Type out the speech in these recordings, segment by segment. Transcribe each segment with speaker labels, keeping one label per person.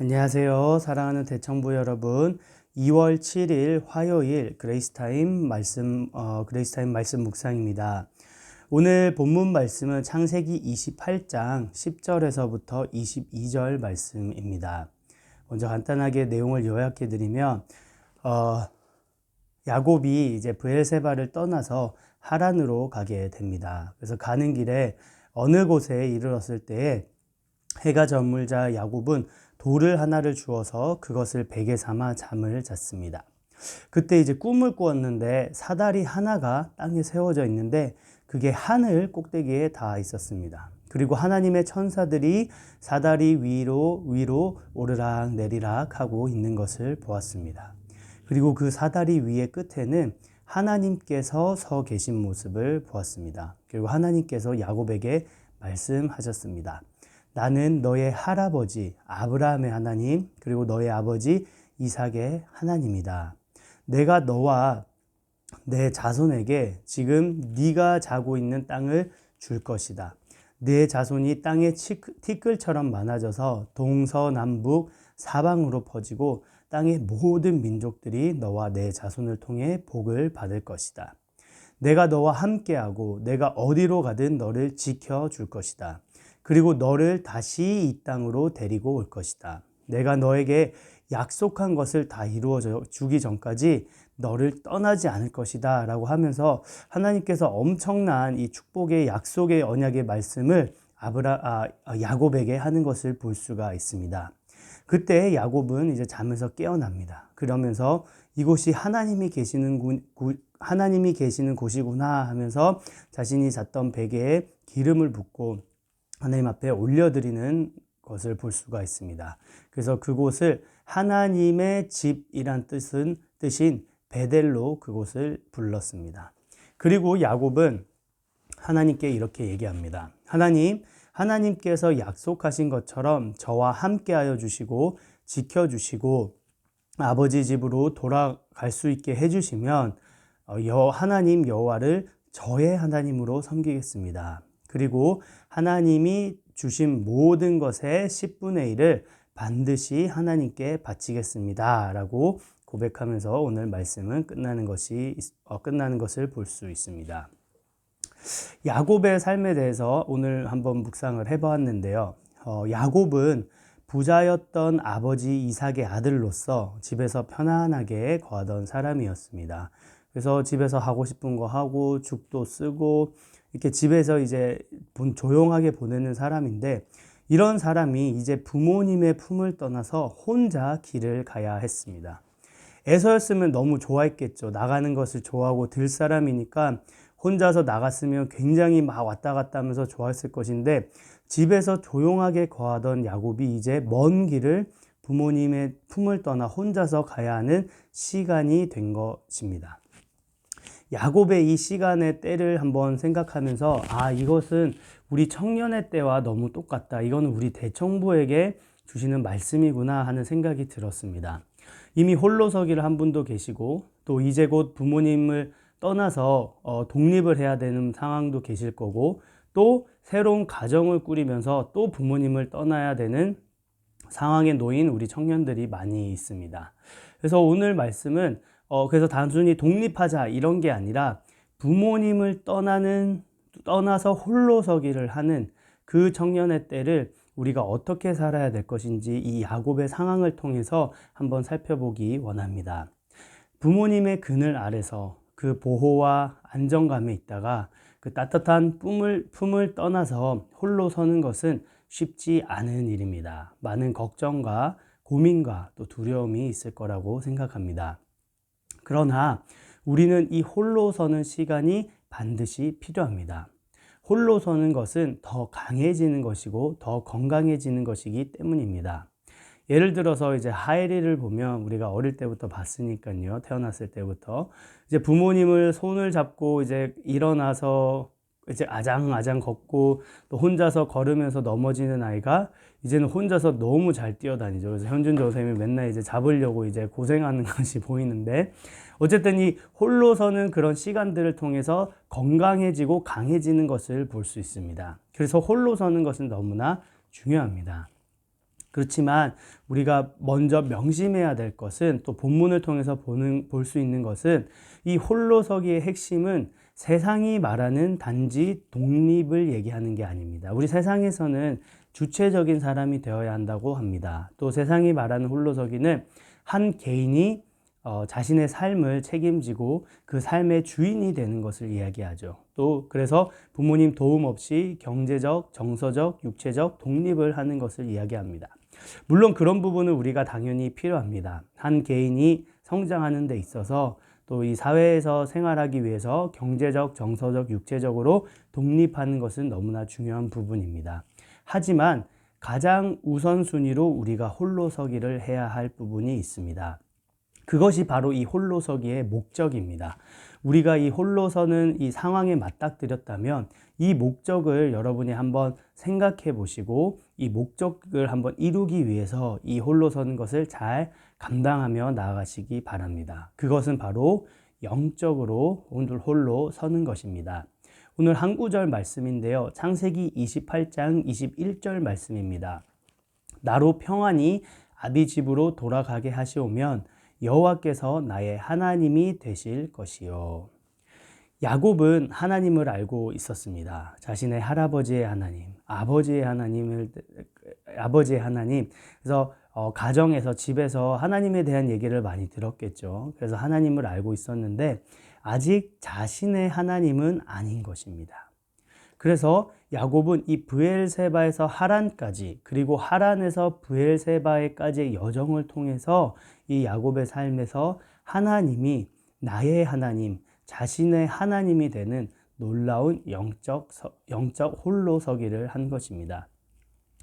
Speaker 1: 안녕하세요. 사랑하는 대청부 여러분. 2월 7일 화요일 그레이스타임 말씀, 어, 그레이스타임 말씀 묵상입니다. 오늘 본문 말씀은 창세기 28장 10절에서부터 22절 말씀입니다. 먼저 간단하게 내용을 요약해 드리면, 어, 야곱이 이제 브엘세바를 떠나서 하란으로 가게 됩니다. 그래서 가는 길에 어느 곳에 이르렀을 때에 해가 저물자 야곱은 돌을 하나를 주어서 그것을 베개 삼아 잠을 잤습니다. 그때 이제 꿈을 꾸었는데 사다리 하나가 땅에 세워져 있는데 그게 하늘 꼭대기에 닿아 있었습니다. 그리고 하나님의 천사들이 사다리 위로 위로 오르락 내리락 하고 있는 것을 보았습니다. 그리고 그 사다리 위의 끝에는 하나님께서 서 계신 모습을 보았습니다. 그리고 하나님께서 야곱에게 말씀하셨습니다. 나는 너의 할아버지 아브라함의 하나님 그리고 너의 아버지 이삭의 하나님이다. 내가 너와 내 자손에게 지금 네가 자고 있는 땅을 줄 것이다. 내 자손이 땅의 티끌처럼 많아져서 동서남북 사방으로 퍼지고 땅의 모든 민족들이 너와 내 자손을 통해 복을 받을 것이다. 내가 너와 함께하고 내가 어디로 가든 너를 지켜 줄 것이다. 그리고 너를 다시 이 땅으로 데리고 올 것이다. 내가 너에게 약속한 것을 다 이루어 주기 전까지 너를 떠나지 않을 것이다. 라고 하면서 하나님께서 엄청난 이 축복의 약속의 언약의 말씀을 아브라, 아, 아 야곱에게 하는 것을 볼 수가 있습니다. 그때 야곱은 이제 잠에서 깨어납니다. 그러면서 이곳이 하나님이 계시는 구, 구, 하나님이 계시는 곳이구나 하면서 자신이 잤던 베개에 기름을 붓고 하나님 앞에 올려드리는 것을 볼 수가 있습니다. 그래서 그곳을 하나님의 집이란 뜻은 뜻인 베델로 그곳을 불렀습니다. 그리고 야곱은 하나님께 이렇게 얘기합니다. 하나님, 하나님께서 약속하신 것처럼 저와 함께하여 주시고 지켜주시고 아버지 집으로 돌아갈 수 있게 해주시면 어, 여 하나님 여호와를 저의 하나님으로 섬기겠습니다. 그리고 하나님이 주신 모든 것의 10분의 1을 반드시 하나님께 바치겠습니다. 라고 고백하면서 오늘 말씀은 끝나는 것이, 어, 끝나는 것을 볼 수 있습니다. 야곱의 삶에 대해서 오늘 한번 묵상을 해보았는데요. 어, 야곱은 부자였던 아버지 이삭의 아들로서 집에서 편안하게 거하던 사람이었습니다. 그래서 집에서 하고 싶은 거 하고 죽도 쓰고 이렇게 집에서 이제 조용하게 보내는 사람인데 이런 사람이 이제 부모님의 품을 떠나서 혼자 길을 가야 했습니다. 애서였으면 너무 좋아했겠죠. 나가는 것을 좋아하고 들 사람이니까 혼자서 나갔으면 굉장히 막 왔다 갔다 하면서 좋아했을 것인데 집에서 조용하게 거하던 야곱이 이제 먼 길을 부모님의 품을 떠나 혼자서 가야 하는 시간이 된 것입니다. 야곱의 이 시간의 때를 한번 생각하면서 아 이것은 우리 청년의 때와 너무 똑같다. 이거는 우리 대청부에게 주시는 말씀이구나 하는 생각이 들었습니다. 이미 홀로서기를 한 분도 계시고 또 이제 곧 부모님을 떠나서 어, 독립을 해야 되는 상황도 계실 거고 또 새로운 가정을 꾸리면서 또 부모님을 떠나야 되는 상황에 놓인 우리 청년들이 많이 있습니다. 그래서 오늘 말씀은 어, 그래서 단순히 독립하자 이런 게 아니라 부모님을 떠나는, 떠나서 홀로 서기를 하는 그 청년의 때를 우리가 어떻게 살아야 될 것인지 이 야곱의 상황을 통해서 한번 살펴보기 원합니다. 부모님의 그늘 아래서 그 보호와 안정감에 있다가 그 따뜻한 품을, 품을 떠나서 홀로 서는 것은 쉽지 않은 일입니다. 많은 걱정과 고민과 또 두려움이 있을 거라고 생각합니다. 그러나 우리는 이 홀로 서는 시간이 반드시 필요합니다. 홀로 서는 것은 더 강해지는 것이고 더 건강해지는 것이기 때문입니다. 예를 들어서 이제 하이리를 보면 우리가 어릴 때부터 봤으니까요. 태어났을 때부터 이제 부모님을 손을 잡고 이제 일어나서 이제 아장아장 걷고 또 혼자서 걸으면서 넘어지는 아이가 이제는 혼자서 너무 잘 뛰어다니죠. 그래서 현준 조쌤이 맨날 이제 잡으려고 이제 고생하는 것이 보이는데 어쨌든 이 홀로 서는 그런 시간들을 통해서 건강해지고 강해지는 것을 볼 수 있습니다. 그래서 홀로 서는 것은 너무나 중요합니다. 그렇지만 우리가 먼저 명심해야 될 것은 또 본문을 통해서 보는 볼 수 있는 것은 이 홀로서기의 핵심은 세상이 말하는 단지 독립을 얘기하는 게 아닙니다. 우리 세상에서는 주체적인 사람이 되어야 한다고 합니다. 또 세상이 말하는 홀로서기는 한 개인이 어, 자신의 삶을 책임지고 그 삶의 주인이 되는 것을 이야기하죠. 또 그래서 부모님 도움 없이 경제적, 정서적, 육체적 독립을 하는 것을 이야기합니다. 물론 그런 부분은 우리가 당연히 필요합니다. 한 개인이 성장하는 데 있어서 또 이 사회에서 생활하기 위해서 경제적, 정서적, 육체적으로 독립하는 것은 너무나 중요한 부분입니다. 하지만 가장 우선순위로 우리가 홀로 서기를 해야 할 부분이 있습니다. 그것이 바로 이 홀로서기의 목적입니다. 우리가 이 홀로서는 이 상황에 맞닥뜨렸다면 이 목적을 여러분이 한번 생각해 보시고 이 목적을 한번 이루기 위해서 이 홀로 서는 것을 잘 감당하며 나아가시기 바랍니다. 그것은 바로 영적으로 오늘 홀로 서는 것입니다. 오늘 한 구절 말씀인데요. 창세기 28장 21절 말씀입니다. 나로 평안히 아비 집으로 돌아가게 하시오면 여호와께서 나의 하나님이 되실 것이요. 야곱은 하나님을 알고 있었습니다. 자신의 할아버지의 하나님, 아버지의 하나님을 아버지의 하나님. 그래서 어, 가정에서 집에서 하나님에 대한 얘기를 많이 들었겠죠. 그래서 하나님을 알고 있었는데 아직 자신의 하나님은 아닌 것입니다. 그래서 야곱은 이 브엘세바에서 하란까지 그리고 하란에서 브엘세바에까지의 여정을 통해서 이 야곱의 삶에서 하나님이 나의 하나님, 자신의 하나님이 되는 놀라운 영적 영적 홀로 서기를 한 것입니다.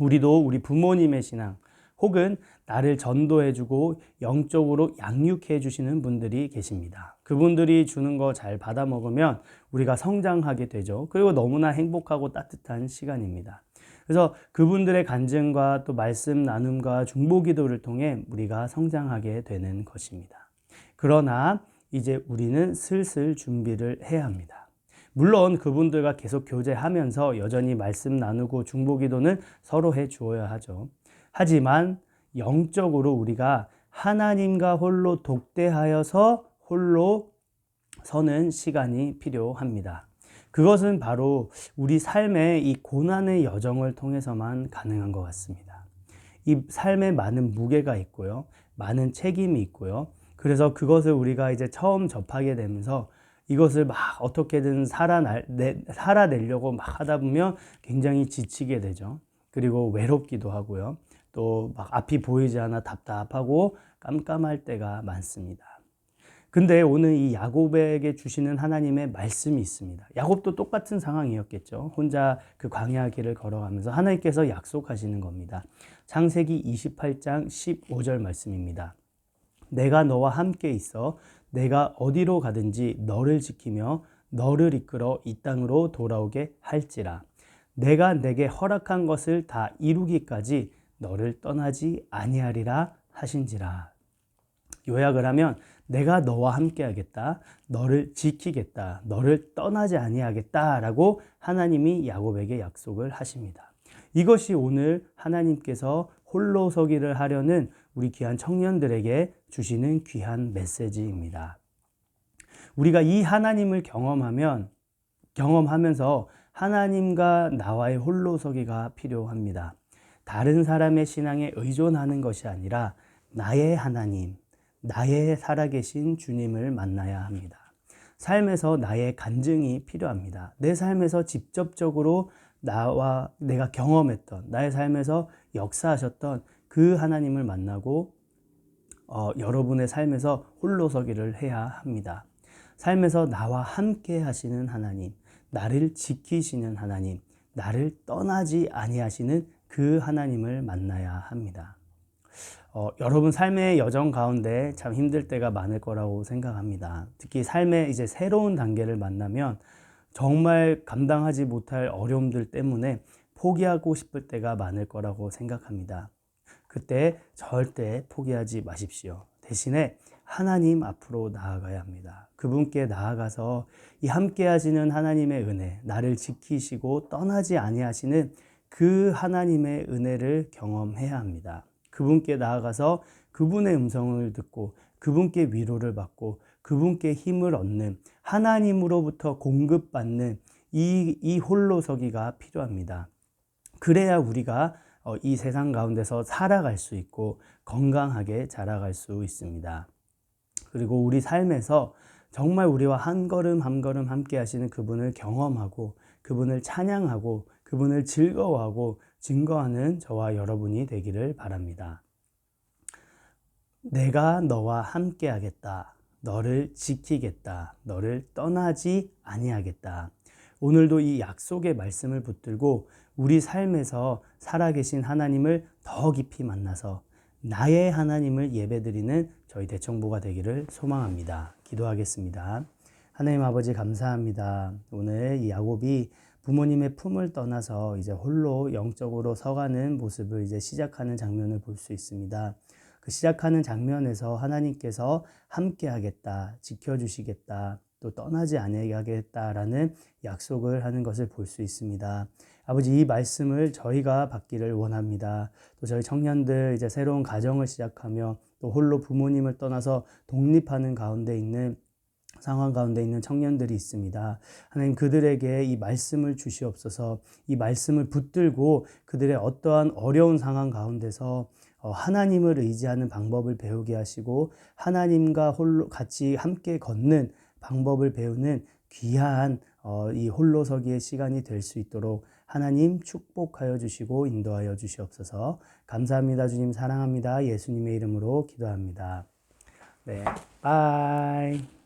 Speaker 1: 우리도 우리 부모님의 신앙 혹은 나를 전도해주고 영적으로 양육해주시는 분들이 계십니다. 그분들이 주는 거 잘 받아 먹으면 우리가 성장하게 되죠. 그리고 너무나 행복하고 따뜻한 시간입니다. 그래서 그분들의 간증과 또 말씀 나눔과 중보 기도를 통해 우리가 성장하게 되는 것입니다. 그러나 이제 우리는 슬슬 준비를 해야 합니다. 물론 그분들과 계속 교제하면서 여전히 말씀 나누고 중보 기도는 서로 해 주어야 하죠. 하지만 영적으로 우리가 하나님과 홀로 독대하여서 홀로 서는 시간이 필요합니다. 그것은 바로 우리 삶의 이 고난의 여정을 통해서만 가능한 것 같습니다. 이 삶에 많은 무게가 있고요. 많은 책임이 있고요. 그래서 그것을 우리가 이제 처음 접하게 되면서 이것을 막 어떻게든 살아내, 살아내려고 막 하다 보면 굉장히 지치게 되죠. 그리고 외롭기도 하고요. 또 막 앞이 보이지 않아 답답하고 깜깜할 때가 많습니다. 근데 오늘 이 야곱에게 주시는 하나님의 말씀이 있습니다. 야곱도 똑같은 상황이었겠죠. 혼자 그 광야 길을 걸어가면서 하나님께서 약속하시는 겁니다. 창세기 28장 15절 말씀입니다. 내가 너와 함께 있어 내가 어디로 가든지 너를 지키며 너를 이끌어 이 땅으로 돌아오게 할지라. 내가 내게 허락한 것을 다 이루기까지 너를 떠나지 아니하리라 하신지라. 요약을 하면 내가 너와 함께 하겠다. 너를 지키겠다. 너를 떠나지 아니하겠다라고 하나님이 야곱에게 약속을 하십니다. 이것이 오늘 하나님께서 홀로 서기를 하려는 우리 귀한 청년들에게 주시는 귀한 메시지입니다. 우리가 이 하나님을 경험하면 경험하면서 하나님과 나와의 홀로 서기가 필요합니다. 다른 사람의 신앙에 의존하는 것이 아니라 나의 하나님, 나의 살아계신 주님을 만나야 합니다. 삶에서 나의 간증이 필요합니다. 내 삶에서 직접적으로 나와 내가 경험했던 나의 삶에서 역사하셨던 그 하나님을 만나고 어, 여러분의 삶에서 홀로 서기를 해야 합니다. 삶에서 나와 함께 하시는 하나님, 나를 지키시는 하나님, 나를 떠나지 아니하시는 그 하나님을 만나야 합니다. 어, 여러분 삶의 여정 가운데 참 힘들 때가 많을 거라고 생각합니다. 특히 삶의 이제 새로운 단계를 만나면 정말 감당하지 못할 어려움들 때문에 포기하고 싶을 때가 많을 거라고 생각합니다. 그때 절대 포기하지 마십시오. 대신에 하나님 앞으로 나아가야 합니다. 그분께 나아가서 이 함께 하시는 하나님의 은혜, 나를 지키시고 떠나지 아니하시는 그 하나님의 은혜를 경험해야 합니다. 그분께 나아가서 그분의 음성을 듣고 그분께 위로를 받고 그분께 힘을 얻는 하나님으로부터 공급받는 이, 이 홀로 서기가 필요합니다. 그래야 우리가 어, 이 세상 가운데서 살아갈 수 있고 건강하게 자라갈 수 있습니다. 그리고 우리 삶에서 정말 우리와 한 걸음 한 걸음 함께 하시는 그분을 경험하고 그분을 찬양하고 그분을 즐거워하고 증거하는 저와 여러분이 되기를 바랍니다. 내가 너와 함께 하겠다. 너를 지키겠다. 너를 떠나지 아니하겠다. 오늘도 이 약속의 말씀을 붙들고 우리 삶에서 살아계신 하나님을 더 깊이 만나서 나의 하나님을 예배드리는 저희 대청부가 되기를 소망합니다. 기도하겠습니다. 하나님 아버지 감사합니다. 오늘 이 야곱이 부모님의 품을 떠나서 이제 홀로 영적으로 서가는 모습을 이제 시작하는 장면을 볼 수 있습니다. 그 시작하는 장면에서 하나님께서 함께 하겠다, 지켜주시겠다, 또 떠나지 아니하겠다라는 약속을 하는 것을 볼 수 있습니다. 아버지 이 말씀을 저희가 받기를 원합니다. 또 저희 청년들 이제 새로운 가정을 시작하며 또 홀로 부모님을 떠나서 독립하는 가운데 있는 상황 가운데 있는 청년들이 있습니다. 하나님 그들에게 이 말씀을 주시옵소서 이 말씀을 붙들고 그들의 어떠한 어려운 상황 가운데서 어, 하나님을 의지하는 방법을 배우게 하시고 하나님과 홀로 같이 함께 걷는 방법을 배우는 귀한 어, 이 홀로서기의 시간이 될 수 있도록 하나님 축복하여 주시고 인도하여 주시옵소서. 감사합니다. 주님 사랑합니다. 예수님의 이름으로 기도합니다. 네. 바이.